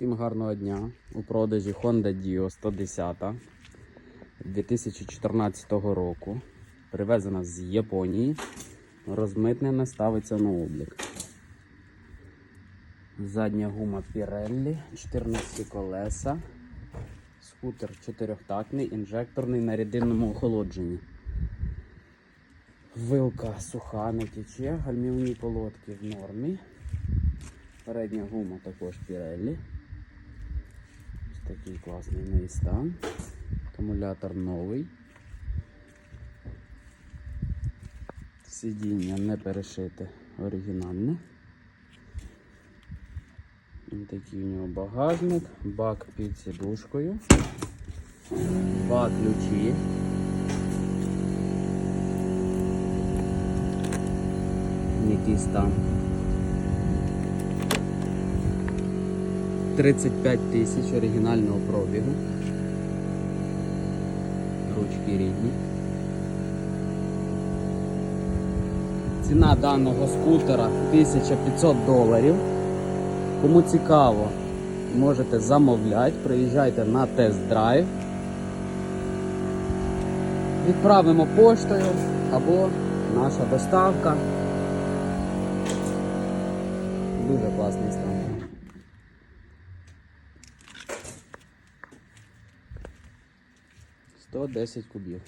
Всім гарного дня. У продажі Honda Dio 110 2014 року. Привезена з Японії. Розмитнена ставиться на облік. Задня гума Pirelli, 14 колеса. Скутер чотирьохтактний, інжекторний на рідинному охолодженні. Вилка суха не тече, гальмівні колодки в нормі. Передня гума також Pirelli. Такий класний неї стан. Акумулятор новий. Сидіння не перешите, оригінальне. Такий у нього багажник, бак під сідушкою, два ключі. Який стан. 35 тисяч оригінального пробігу. Ручки рідні. Ціна даного скутера 1500 доларів. Кому цікаво, можете замовляти, приїжджайте на тест-драйв. Відправимо поштою або наша доставка. Дуже класний стан. Сто десять кубів.